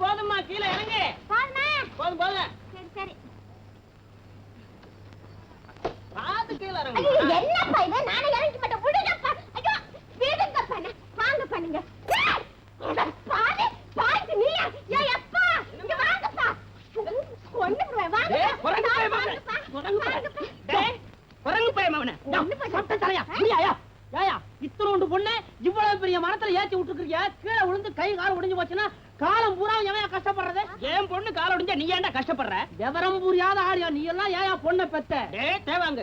போதும்மா கீழே இறங்கு. போதுமா? போதும் போதும் சரி சரி. பாத்து கீழே இறங்கு என்னப்பா இது? நானே இறங்கி மாட்டேன் விடுங்கப்பா. ஐயோ விடுங்க பண்ண வாங்க பண்ணுங்க. ஏய், பாவி பாய்க்கு நீயா? ஏய் அப்பா இங்க வாங்கப்பா. ஒண்ணு வாங்க டேய், குரங்கு பைய மகனே. குரங்கு பைய. டேய், குரங்கு பைய மகனே. டா, ஒண்ணு சட்டை தலையா, முடியா, யா, யாயா, இத்தனோண்டு பொண்ணு இவ்வளவு பெரிய மரத்துல ஏத்தி விட்டுருக்கிறியா கீழே விழுந்து கை கால் உடைஞ்சு போச்சுன்னா காலம் பூரா எவன் கஷ்டப்படுறது? என் பொண்ணு கால் உடைஞ்சா நீ ஏன்டா கஷ்டப்படுற? விவரம் புரியாத ஆடியா நீ எல்லாம் ஏன் பொண்ணை பெத்த? டேய் தேவாங்க.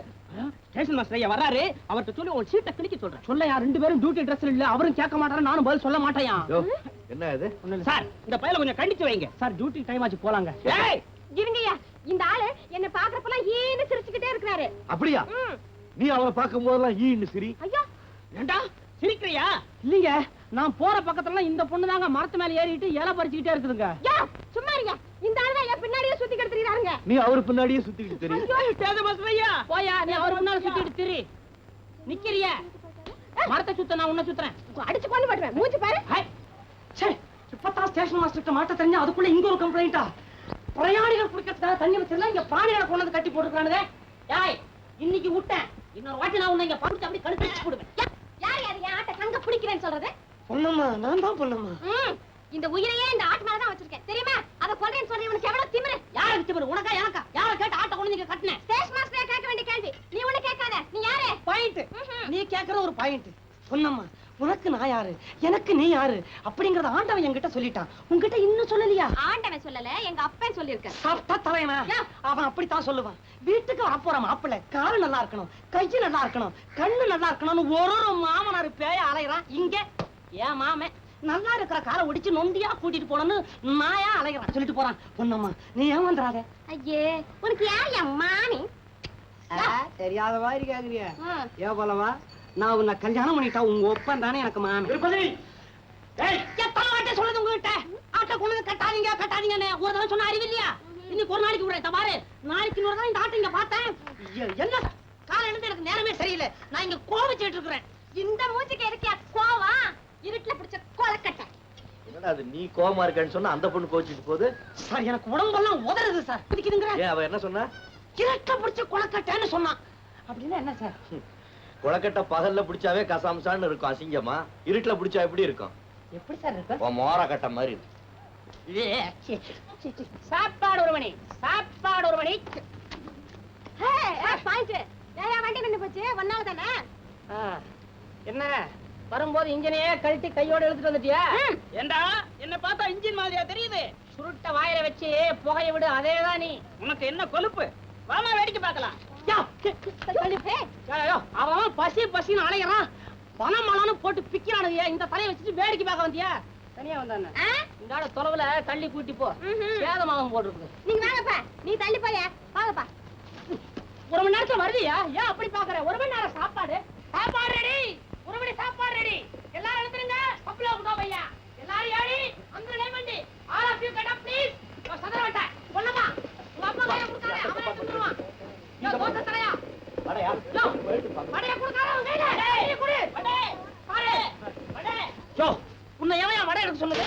ஸ்டேஷன் மாஸ்டர் ஐயா வர்றாரு. அவர்கிட்ட சொல்லி உன் சீட்டை கிழிக்க சொல்றேன். சொல்லையா ரெண்டு பேரும் டியூட்டி ட்ரெஸ்ல இல்ல. அவரும் கேட்க மாட்டாரு? நானும் பதில் சொல்ல மாட்டேயா? என்ன இது? சார் இந்த பையல கொஞ்சம் கண்டிச்சு வைங்க. சார் டியூட்டி டைம் ஆச்சு போலாங்க. ஏய் இருங்கய்யா இந்த ஆளு என்ன பாக்குறப்பெல்லாம் ஈன்னு சிரிச்சுக்கிட்டே இருக்கிறாரு. அப்படியா. நீ அவனை பார்க்கும் போதெல்லாம் ஈன்னு சிரி. ஐயோ. ஏண்டா சிரிக்கிறியா? இல்லீங்க. நான் போற பக்கத்துல இந்த பொண்ணு தாங்க மரத்து மேல ஏறிட்டு இலை பறிச்சுக்கிட்டே இருக்குதுங்க. சும்மா இருங்க. இந்த ஆளு தான் என் பின்னாடியே சுத்தி கெடுத்துறாருங்க நீ அவர் பின்னாடியே சுத்திக்கிட்டு தெரியும் போயா நீ அவர் முன்னால சுத்திட்டு திரி. நிக்கிறிய? மரத்தை சுத்த நான் உன்ன சுத்துறேன். அடிச்சு கொண்டு போட்டுவேன் மூஞ்சி பாரு. ஹை. ச்சே, இப்பதான் ஸ்டேஷன் மாஸ்டர் மாட்ட தெரிஞ்சா அதுக்குள்ள இங்க ஒரு கம்ப்ளைண்டா பிரயாணிகள் குடிக்கிறதுக்காக தண்ணி வச்சிருந்தா இங்க பிராணிகளை கொண்டு வந்து கட்டி போட்டுருக்கானுதே ஏய் இன்னைக்கு விட்டேன். இன்னொரு வாட்டி நான் உன்னை இங்க படுத்து அப்படி கழுத்து வச்சு போடுவேன். யார் யார் என் ஆட்டை கங்க பிடிக்கிறேன்னு சொல்றது? பொண்ணம்மா நான் தான் பொண்ணம்மா இந்த உயிரையே இந்த ஆட்டு மேல தான் வச்சிருக்கேன். தெரியுமா? அத கொல்றேன்னு சொல்லி இவனுக்கு எவ்வளவு திமிரு? யாருக்கு திமிரு? உனக்கா எனக்கா? யாரை கேட்டு ஆட்டை கொண்டு நீங்க கட்டினேன் ஸ்டேஷன் மாஸ்டரே கேட்க வேண்டிய கேள்வி. நீ ஒண்ணு கேட்காத. நீ யாரு? பாயிண்ட். நீ கேக்குற ஒரு பாயிண்ட் பொண்ணம்மா உனக்கு நான் யாரு? எனக்கு நீ யாரு? அப்படிங்கறத ஆண்டவன் என்கிட்ட சொல்லிட்டான். உன்கிட்ட இன்னும் சொல்லலையா? ஆண்டவன் சொல்லல எங்க அப்பன் சொல்லிருக்க சாப்பிட்டா தலைவனா அவன் அப்படித்தான் சொல்லுவான். வீட்டுக்கு வரப்போற மாப்பிள்ளை கால் நல்லா இருக்கணும் கையு நல்லா இருக்கணும் கண்ணு நல்லா இருக்கணும்னு ஒரு ஒரு மாமனார் பேய அலைகிறான் இங்க ஏன் மாமன் நல்லா இருக்கிற காலை ஒடிச்சு நொண்டியா கூட்டிட்டு போனோம்னு நாயா அலைகிறான் சொல்லிட்டு போறான். பொண்ணம்மா நீ ஏன் வந்துடாத ஐயே உனக்கு யார் என் மாமி? தெரியாத மாதிரி கேக்குறிய. ஏன் போலவா நான் உன்னை கல்யாணம் பண்ணிட்டா உங்க ஒப்பன் தானே எனக்கு எத்தனை வாட்டி சொல்லுது உங்ககிட்ட? ஆட்டை கொண்டு கட்டாதீங்க கட்டாதீங்கன்னு ஒரு தடவை சொன்ன அறிவு இல்லையா? இன்னைக்கு ஒரு நாளைக்கு விடுறேன் பாரு. நாளைக்கு இன்னொரு தடவை இந்த ஆட்டை இங்க பார்த்தேன். என்ன? காலை எழுந்து எனக்கு நேரமே சரியில்லை. நான் இங்க கோவிச்சிட்டு இருக்கிறேன். இந்த மூஞ்சிக்கு இருக்கியா கோவா இருட்டுல பிடிச்ச கொலக்கட்டை என்னடா அது நீ கோவமா இருக்கேன்னு சொன்னா அந்த பொண்ணு கோச்சிட்டு போகுது. சார் எனக்கு உடம்பெல்லாம் உதறுது சார். பிடிக்குதுங்கிற ஏன் அவ என்ன சொன்னா? இருட்ட பிடிச்ச கொலக்கட்டைன்னு சொன்னான். அப்படின்னா என்ன சார்? குளக்கட்டை பகல்ல பிடிச்சாவே கசாமசான்னு இருக்கும் அசிங்கமா. இருட்டுல பிடிச்சா எப்படி இருக்கும்? எப்படி சார் இருக்கு? உன் மோர கட்டை மாதிரி இருக்கும் சாப்பாடு ஒரு மணி சாப்பாடு ஒரு மணி. பாயிண்ட் ஏயா வண்டி நின்னு போச்சு? ஒன்னாவது தானே என்ன? வரும்போது இன்ஜினையே கழட்டி கையோட எடுத்துட்டு வந்துட்டியா. ஏண்டா? என்ன பார்த்தா இன்ஜின் மாதிரியா தெரியுது. சுருட்ட வாயில வச்சு புகைய விடு அதேதான் நீ. உனக்கு என்ன கொழுப்பு? வாமா வேடிக்கை பார்க்கலாம். அவன் பசி பசின்னு அலைகிறான் பணம் மலான்னு போட்டு பிக்கிறானுங்க. இந்த தலையை வச்சுட்டு வேடிக்கை பார்க்க வந்தியா? தனியா வந்தானே? இந்த ஆள தொலைவுல தள்ளி கூட்டி போ. சேதமாகும் போட்டுருக்குது. நீங்க வாங்கப்பா. நீ தள்ளி போய. வாங்கப்பா. ஒரு மணி நேரத்துல வருவியா? ஏன் அப்படி பாக்குற ஒரு மணி நேரம் சாப்பாடு. சாப்பாடு ரெடி மணி சாப்பாடு ரெடி எல்லாரும் எழுந்துருங்க. கப்பல உண்டோ பையா எல்லாரும் ஏறி அந்த diamond all of you get up please சதர வட்ட பொண்ணமா உங்க அப்பா கையில கொடுக்காத அவன் எடுத்துருவான் யோ தோசை தரையா? வடையா? யோ வடைய கொடுக்காத அவன் கையில. டேய் குடு. வடை. பாரு. வடை. யோ உன்னை எவன் வடை எடுக்க சொன்னது?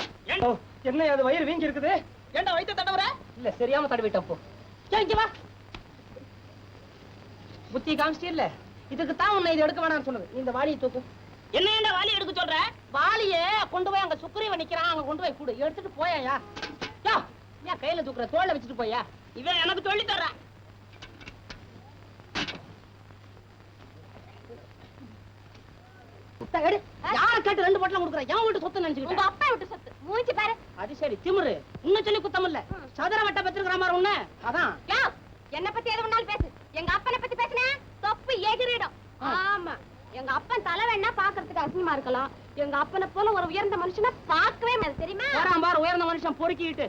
என்ன அது வயிறு வீங்கி இருக்குது ஏண்டா வயித்த தடவற இல்ல சரியாம தடவிட்டப்போ இங்க வா. புத்தி காமிச்சிட்டு இதுக்கு தான் உன்னை இது எடுக்க வேணாம்னு சொன்னது. இந்த வாளியை தூக்கு. என்ன என்ன வாளி எடுக்க சொல்ற? வாளிய கொண்டு போய் அங்க சுக்ரீவன் நிக்கிறான். அங்க கொண்டு போய் கொடு. எடுத்துட்டு போயா யா? ஏன் கையில தூக்குற தோல்ல வச்சுட்டு போயா? இவன் எனக்கு சொல்லி தர்ற. யார கேட்டு ரெண்டு பொட்டலம் கொடுக்குற? எவன் வீட்டு சொத்து உங்க நினைச்சுக்கிட்ட அப்பா விட்டு சொத்து. மூஞ்சி பாரு. அது சரி திமிரு. இன்னும் சொல்லி குத்தம் இல்ல சதுர வட்ட பெற்றிருக்கிற மாதிரி உன்ன. அதான். என்ன பத்தி எது வேணாலும் பேசு. எங்க அப்பனை பத்தி பேசுன தொப்பு எகிரிடும். ஆமா. எங்க அப்பன் தலை வேணா பாக்குறதுக்கு அசிங்கமா இருக்கலாம். எங்க அப்பனை போல ஒரு உயர்ந்த மனுஷனை பார்க்கவே முடியாது தெரியுமா? வரான் பாரு உயர்ந்த மனுஷன் பொறுக்கிட்டு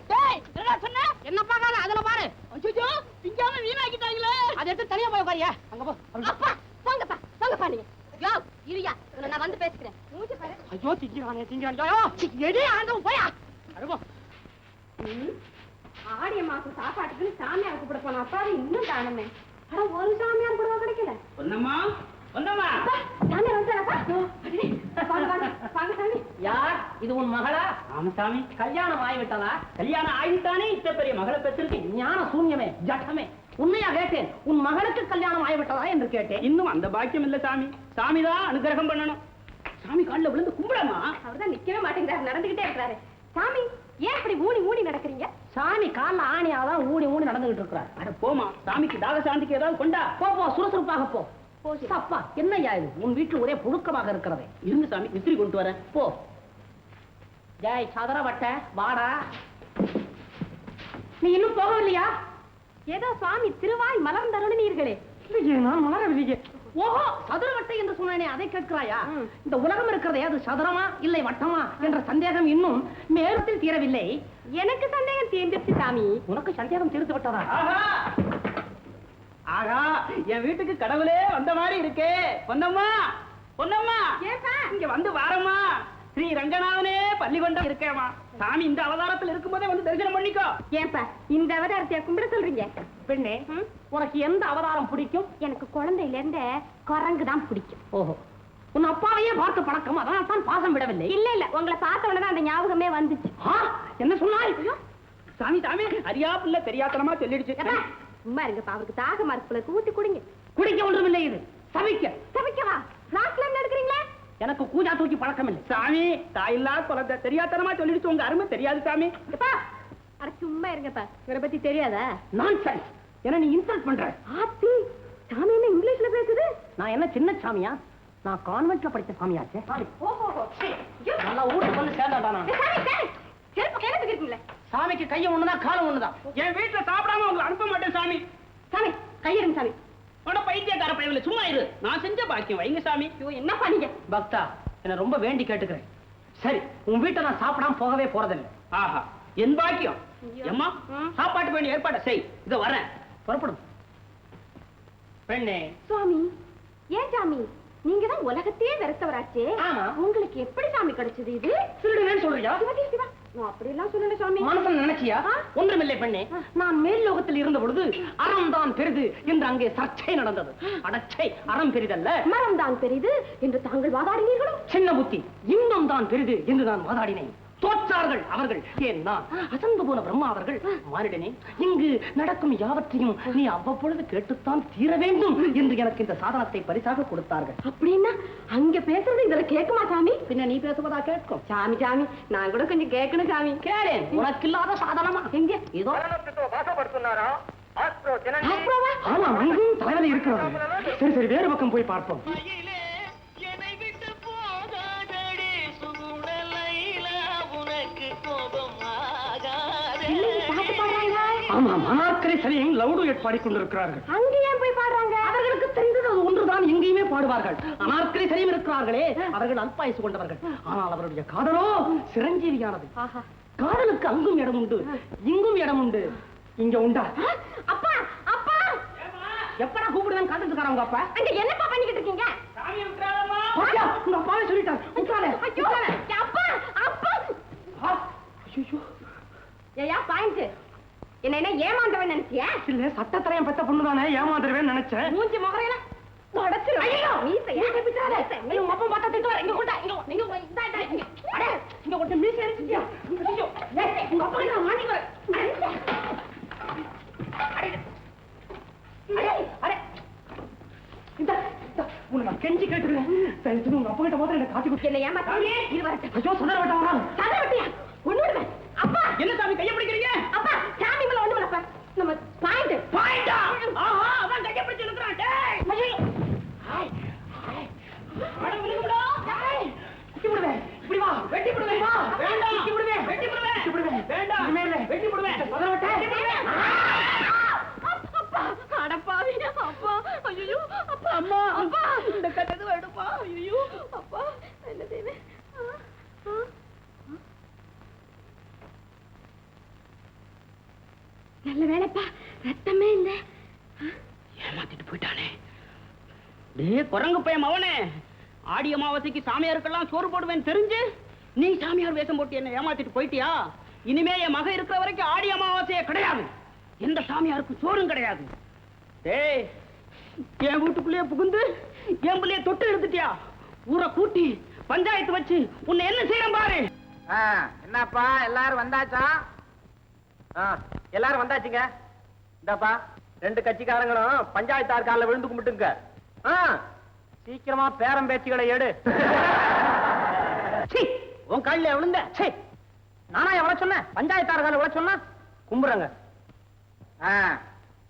சொன்ன? என்ன பார்க்காத அதுல பாரு. அச்சோ திங்காம வீணாக்கிட்டாங்களே. அதை எடுத்து தனியா போய் உட்காரியா அங்க போ அப்பா போங்கப்பா போங்கப்பா நீங்க. யோ இருயா நான் வந்து பேசிக்கிறேன். மூஞ்சி பாரு. ஐயோ திங்கிறானே திங்கிறான். ஐயோ எடி ஆண்டவன் போயா. அருவா ஆடிய மாசம் சாப்பாட்டுக்குன்னு சாமியார் கூப்பிட போன அப்பாவை இன்னும் காணுமே. ஆனா ஒரு சாமியார் கூட கிடைக்கல. பொன்னம்மா பொன்னம்மா. அப்பா, சாமியார் சாமி. யார்? இது உன் மகளா? ஆமசாமி. கல்யாணம் ஆகிவிட்டதா? கல்யாணம் ஆகிவிட்டானே இத்த பெரிய மகளை பெற்றிருக்கு. ஞான சூன்யமே ஜட்டமே. உண்மையா கேட்டேன் உன் மகளுக்கு கல்யாணம் ஆகிவிட்டதா என்று கேட்டேன். இன்னும் அந்த பாக்கியம் இல்ல சாமி. சாமி தான் அனுகிரகம் பண்ணணும். சாமி காலில் விழுந்து கும்பிடமா அவர்தான் நிக்கவே மாட்டேங்கிறாரு நடந்துகிட்டே இருக்கிறாரு. சாமி ஏன் இப்படி ஊனி ஊனி நடக்கிறீங்க? சாமி கால்ல ஆணியாதான் ஊனி ஊனி நடந்துகிட்டு இருக்கிறார். அட போமா சாமிக்கு தாக சாந்திக்கு ஏதாவது கொண்டா? போ போ சுறுசுறுப்பாக போ. அப்பா என்னய்யா இது? உன் வீட்டில் ஒரே புழுக்கமாக இருக்கிறது. இருந்து சாமி விசிறி கொண்டு வரேன். போ. ஜெய் சதுர வட்ட வாடா. நீ இன்னும் போகவில்லையா? ஏதோ சுவாமி திருவாய் மலர்ந்தருளினீர்களே இல்லையே நான் மலரவில்லையே. ஓஹோ சதுர வட்டை என்று சொன்னேனே அதை கேட்கிறாயா. இந்த உலகம் இருக்கிறதே அது சதுரமா இல்லை வட்டமா என்ற சந்தேகம் இன்னும் மேலத்தில் தீரவில்லை. எனக்கு சந்தேகம் தீர்ந்துருச்சு சாமி. உனக்கு சந்தேகம் தீர்த்து விட்டதா? ஆகா என் வீட்டுக்கு கடவுளே வந்த மாதிரி இருக்கே. பொன்னம்மா பொன்னம்மா. இங்க வந்து வாரம்மா. ஸ்ரீ ரங்கநாதனே பள்ளிகொண்டம் இருக்கேமா சாமி இந்த அவதாரத்தில் இருக்கும்போதே வந்து தரிசனம் பண்ணிக்கோ. ஏன்பா இந்த அவதாரத்தை கும்பிட சொல்றீங்க? பெண்ணே? உனக்கு எந்த அவதாரம் பிடிக்கும்? எனக்கு குழந்தையில இருந்த குரங்கு தான் பிடிக்கும். ஓஹோ. உன் அப்பாவையே பார்த்து பழக்கம் அதனால் தான் பாசம் விடவில்லை. இல்ல இல்ல உங்களை பார்த்த உடனே அந்த ஞாபகமே வந்துச்சு. என்ன சொன்னாய்? சாமி சாமி அறியா பிள்ளை தெரியாத்தனமா சொல்லிடுச்சு. சும்மா இருங்கப்பா அவருக்கு தாக மரத்துல ஊத்தி குடிங்க குடிக்க ஒன்றுமில்லை இது. சமைக்க. சமைக்கவா? என்ன எடுக்கிறீங்களா? எனக்கு கூஜா தூக்கி பழக்கம் இல்லை சாமி தாயில்லா குழந்தை. தெரியாத்தனமா சொல்லிடுச்சு உங்க அருமை தெரியாது சாமி. அட சும்மா இருங்கப்பா. இவரை பத்தி தெரியாதா? நான் சரி என்ன நீ இன்சல்ட் பண்ற? ஆத்தி சாமி என்ன இங்கிலீஷ்ல பேசுது? நான் என்ன சின்ன சாமியா? நான் கான்வென்ட்ல படிச்ச சாமியாச்சே. ஓஹோ நல்லா ஊருக்கு வந்து சேர்ந்தாடா நான்? செருப்பு கிணத்துக்கு இருக்கீங்களே சாமிக்கு கையை ஒண்ணுதான் காலம் ஒண்ணுதான். என் வீட்டுல சாப்பிடாம உங்களை அனுப்ப மாட்டேன் சாமி. சாமி கையெடுங்க சாமி. உட பைத்தியக்கார பயவில்லை சும்மா இரு. நான் செஞ்ச பாக்கியம். வைங்க சாமி. ஐயோ என்ன பண்ணீங்க? பக்தா என்ன ரொம்ப வேண்டி கேட்டுக்கிறேன். சரி உன் வீட்டை நான் சாப்பிடாம போகவே போறதில்லை. ஆஹா என் பாக்கியம். ஐயோ. அம்மா ம். சாப்பாட்டுக்கு வேண்டிய ஏற்பாட்டை செய் இதோ வரேன். புறப்படும். பெண்ணே. சுவாமி ஏன் சாமி? நீங்க தான் உலகத்தையே வெறுத்தவராச்சே. உங்களுக்கு எப்படி சாமி கிடைச்சது இது? திருடுவேன்னு சொல்றியா? சிவா. நான் அப்படியெல்லாம் சொல்லல சாமி. மனசன் நினைச்சியா? ஒன்றுமில்லை பெண்ணே. நான் மேல் லோகத்தில் இருந்த பொழுது அறம் தான் பெரிது என்று அங்கே சர்ச்சை நடந்தது. அடச்சை அறம் பெரிதல்ல. மரம் தான் பெரிது என்று தாங்கள் வாதாடினீர்களோ? சின்ன புத்தி இன்பம் தான் பெரிது என்று நான் வாதாடினேன். தோற்றார்கள் அவர்கள். ஏன் நான் அசந்து போன பிரம்மா அவர்கள். மாறிடனே இங்கு நடக்கும் யாவற்றையும் நீ அவ்வப்பொழுது கேட்டுத்தான் தீர வேண்டும் என்று எனக்கு இந்த சாதனத்தை பரிசாக கொடுத்தார்கள். அப்படின்னா அங்க பேசுறது இதுல கேக்குமா சாமி? பின்ன நீ பேசுவதா கேட்கும். சாமி சாமி நான் கூட கொஞ்சம் கேட்கணும் சாமி. கேளேன் உனக்கு இல்லாத சாதனமா? எங்க? இதோ? ஆமா அங்கும் தலைவலி இருக்கிறது. சரி சரி வேறு பக்கம் போய் பார்ப்போம். ஆமா மனாக்கரை சரியும் லவுடு பாடிக்கொண்டிருக்கிறார்கள். அங்க ஏன் போய் பாடுறாங்க? அவர்களுக்கு தெரிந்தது ஒன்றுதான் எங்கேயுமே பாடுவார்கள். அனார்க்கரை சரியும் இருக்கிறார்களே அவர்கள் அல்பாயுசு கொண்டவர்கள். ஆனால் அவருடைய காதலோ சிரஞ்சீவியானது. ஆஹா. காதலுக்கு அங்கும் இடம் உண்டு இங்கும் இடம் உண்டு. இங்க உண்டா? அப்பா அப்பா! எப்படா கூப்பிடுவேன் காத்துட்டு அப்பா? அங்க என்னப்பா பண்ணிக்கிட்டு இருக்கீங்க? உங்க அப்பாவே சொல்லிட்டார். உட்காரு. அப்பா ஐயோ ஏயா பாயிண்ட் என்ன என்ன ஏமாந்தவன் நினைச்சியா இல்ல சட்டத்திரையும் பெத்த பொண்ணுதானே ஏமாந்துருவேன் நினைச்சேன் மூஞ்சி முகரையில உடைச்சிரு ஐயோ மீசையா ஐயோ, உங்க அப்பா பார்த்தா திட்டுவாரு. இங்க கொண்டா, இங்க கொண்டா, இந்தா, இந்தா, இங்க. அடே, இங்க கொண்டு மீசை அடிச்சிட்டியா? ஐயோ, ஏய், உங்க அப்பா நான் மாட்டிக்குவேன். அடே, அடே, அடே. இந்தா, உன்னை நான் கெஞ்சி கேட்டுக்கிறேன். தயவு செஞ்சு உங்க அப்பா கிட்ட மாத்திரம் என்னை காட்டி கொடுத்து. என்ன ஏமாத்த இது வரட்டும் ஐயோ, வரான். சதை வெட்டியா ஒண்ணுடுவேன் அப்பா என்ன சாமி கையை பிடிக்கிறீங்க அப்பா சாமி மேல ஒண்ணு வரப்பா நம்ம பாயிண்ட் பாயிண்டா? ஆஹா, அதான் கையை பிடிச்சு இழுக்கிறான். டேய், ஐயோ. Hi, hi. அட, விழுகும்டா. டேய், வெட்டி விடுவேன். இப்படி வா, வெட்டி விடுவேன். வா, வேண்டாம். வெட்டி விடுவேன், வெட்டி விடுவேன். வெட்டி விடுவேன். வேண்டாம். இனிமே இல்ல, வெட்டி விடுவேன். முதல்ல விட்டு. வெட்டி விடுவேன். அப்பா அடப்பாவி அப்பா ஐயோ அப்பா அம்மா அப்பா இந்த கட்டது வேணுப்பா ஐயோ அப்பா என்ன செய்வேன் ஆ, ஆ. நல்ல வேலைப்பா ரத்தமே இல்ல ஏமாத்திட்டு போயிட்டானே டேய் குரங்கு பையன் மவனே ஆடி அமாவாசைக்கு சாமியாருக்கெல்லாம் சோறு போடுவேன் தெரிஞ்சு நீ சாமியார் வேஷம் போட்டு என்ன ஏமாத்திட்டு போயிட்டியா? இனிமே என் மக இருக்கிற வரைக்கும் ஆடி அமாவாசையே கிடையாது. எந்த சாமியாருக்கும் சோறும் கிடையாது. டேய் என் வீட்டுக்குள்ளேயே புகுந்து என் பிள்ளைய தொட்டு எடுத்துட்டியா? ஊரை கூட்டி பஞ்சாயத்து வச்சு உன்னை என்ன செய்யறேன் பாரு. என்னப்பா எல்லாரும் வந்தாச்சா? எல்லாரும் வந்தாச்சுங்க. இந்தாப்பா ரெண்டு கட்சிக்காரங்களும் பஞ்சாயத்தார் காலில் விழுந்து கும்பிட்டுங்க. ஆ, சீக்கிரமா பேரம் பேச்சுகளை எடு உன் காலில் விழுந்த. சீ, நானா எவ்வளவு சொன்னேன் பஞ்சாயத்தார் காலில் எவ்வளவு சொன்னா? கும்புறங்க.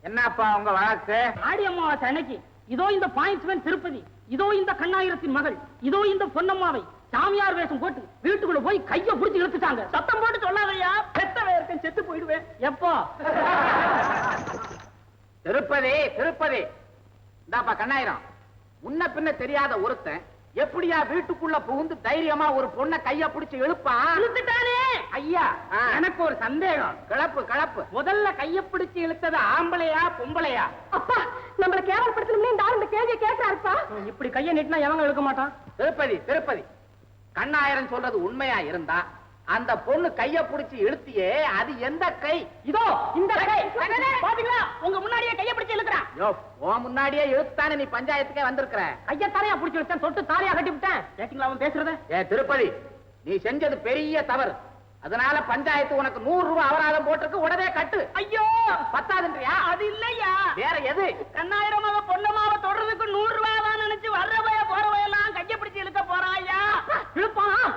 என்னப்பா உங்க வழக்கு? ஆடி அம்மாவாசை அன்னைக்கு. இதோ இந்த பாயிண்ட்ஸ்மேன் திருப்பதி. இதோ இந்த கண்ணாயிரத்தின் மகள். இதோ இந்த பொன்னம்மாவை. சாமியார் வேஷம் போட்டு வீட்டுக்குள்ள போய் கைய புடிச்சு இழுத்துட்டாங்க. சத்தம் போட்டு சொல்லாதையா பெத்த வேர்க்கன் செத்து போயிடுவேன். எப்போ? திருப்பதி திருப்பதி. இந்தாப்பா கண்ணாயிரம். முன்ன பின்ன தெரியாத ஒருத்தன் எப்படியா வீட்டுக்குள்ள புகுந்து தைரியமா ஒரு பொண்ணை கைய பிடிச்சு இழுப்பான்? இழுத்துட்டானே! ஐயா எனக்கு ஒரு சந்தேகம். கிளப்பு கிளப்பு. முதல்ல கைய பிடிச்சு இழுத்தது ஆம்பளையா பொம்பளையா? அப்பா நம்மள கேவலப்படுத்தணும்னு இந்த ஆள் இந்த கேள்வியை கேட்டாருப்பா இப்படி கைய நீட்டினா எவங்க இழுக்க மாட்டான்? திருப்பதி திருப்பதி. கண்ணாயிரம் சொல்றது உண்மையா இருந்தா அந்த பொண்ணு கைய பிடிச்சு இழுத்தியே அது எந்த கை? இதோ இந்த கை. பாத்தீங்களா? உங்க முன்னாடியே கைய பிடிச்சு இழுக்கிறான். யோ உன் முன்னாடியே இழுத்தானே நீ பஞ்சாயத்துக்கே வந்திருக்கிற? கைய தாரையா பிடிச்சு வச்சேன் தொட்டு தாரையா கட்டி விட்டேன். கேட்டீங்களா அவன் பேசுறத? ஏ திருப்பதி நீ செஞ்சது பெரிய தவறு. அதனால பஞ்சாயத்து உனக்கு நூறு ரூபாய் அபராதம் போட்டிருக்கு உடனே கட்டு. ஐயோ! பத்தாதுன்றியா? அது இல்லையா? வேற எது? கண்ணாயிரம் அவ பொண்ணமாவ தொடர்றதுக்கு நூறு ரூபாய் தான் நினைச்சு வர்றவைய போறவையெல்லாம் கைய பிடிச்சு இழுக்க போறான் ஐயா இழுப்பான்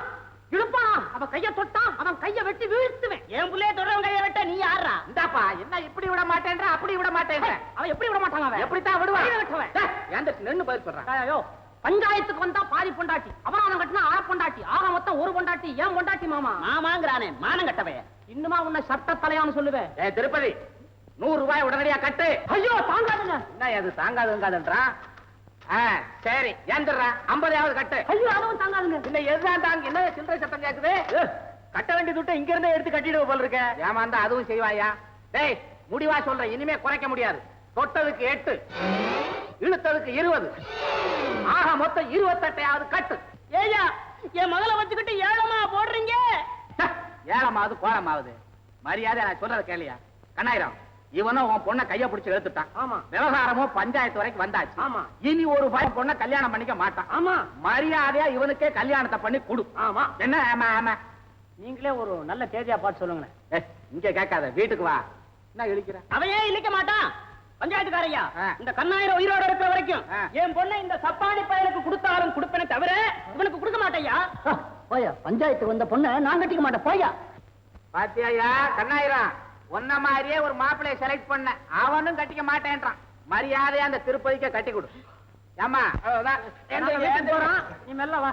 இழுப்பான் அவ கைய தொட்டான் அவன் கைய வெட்டி வீழ்த்துவேன். என் புள்ளைய தொடரவன் கைய வெட்ட நீ யாரா இந்தாப்பா என்ன இப்படி விட மாட்டேன்ற அப்படி விட மாட்டேன்ற. அவன் எப்படி விட மாட்டாங்க அவன்? எப்படித்தான் விடுவான்? வெட்டுவேன். ஏன்டா நின்னு பதில் சொல்றான் ஐயோ பஞ்சாயத்துக்கு வந்தா பாதி பொண்டாட்டி அபராதம் கட்டினா அரை பொண்டாட்டி ஆக மொத்தம் ஒரு பொண்டாட்டி ஏன் பொண்டாட்டி மாமா? மாமாங்கிறானே மானம் கட்டவைய இன்னுமா உன்னை சட்ட தலையான்னு சொல்லுவேன் ஏ திருப்பதி நூறு ரூபாய் உடனடியா கட்டு. ஐயோ தாங்காதுங்க. என்ன அது தாங்காதுங்காதுன்றான் ஆ, சரி ஏந்துடுறா ஐம்பதாவது கட்டு. ஐயோ அதுவும் தாங்காதுங்க. இல்ல எதுதான் தாங்க என்ன சில்லறை சத்தம் கேக்குது? கட்ட வேண்டிய துட்டை இங்க இருந்தே எடுத்து கட்டிடுவ போல இருக்க. ஏமாந்தா அதுவும் செய்வாயா? டேய் முடிவா சொல்றேன் இனிமே குறைக்க முடியாது. தொட்டதுக்கு எட்டு இழுத்ததுக்கு இருபது. ஆக மொத்தம் இருபத்தெட்டையாவது கட்டு. ஏய்யா என் மகளை வச்சுக்கிட்டு ஏழமா போடுறீங்க? ஏழமாவது கோலமாவது. மரியாதை நான் சொல்றத கேளியா. கண்ணாயிரம். இவனும் உன் பொண்ணை கைய பிடிச்சு இழுத்துட்டான். ஆமா. விவகாரமும் பஞ்சாயத்து வரைக்கும் வந்தாச்சு. ஆமா. இனி ஒரு பையன் பொண்ணை கல்யாணம் பண்ணிக்க மாட்டான். ஆமா. மரியாதையா இவனுக்கே கல்யாணத்தை பண்ணி கொடு. ஆமா. என்ன? ஆமா ஆமா. நீங்களே ஒரு நல்ல தேதியா பார்த்து சொல்லுங்களேன். ஏய், இங்க கேட்காத. வீட்டுக்கு வா. என்ன இழிக்கிற? ஏன் இழிக்க மாட்டான். பஞ்சாயத்துக்காரையா. இந்த கண்ணாயிரம் உயிரோட இருக்கிற வரைக்கும். என் பொண்ணை இந்த சப்பானி பயலுக்கு கொடுத்தாலும் கொடுப்பேனே தவிர இவனுக்கு கொடுக்க மாட்டேயா போயா பஞ்சாயத்து வந்த பொண்ணை நான் கட்டிக்க மாட்டேன். போயா பாத்தியாயா கண்ணாயிரம். உன்ன மாதிரியே ஒரு மாப்பிளைய செலக்ட் பண்ண அவனும் கட்டிக்க மாட்டேன்றான். மரியாதையா அந்த திருப்பதிக்க கட்டி கொடு. ஏமா நீ மெல்ல வா.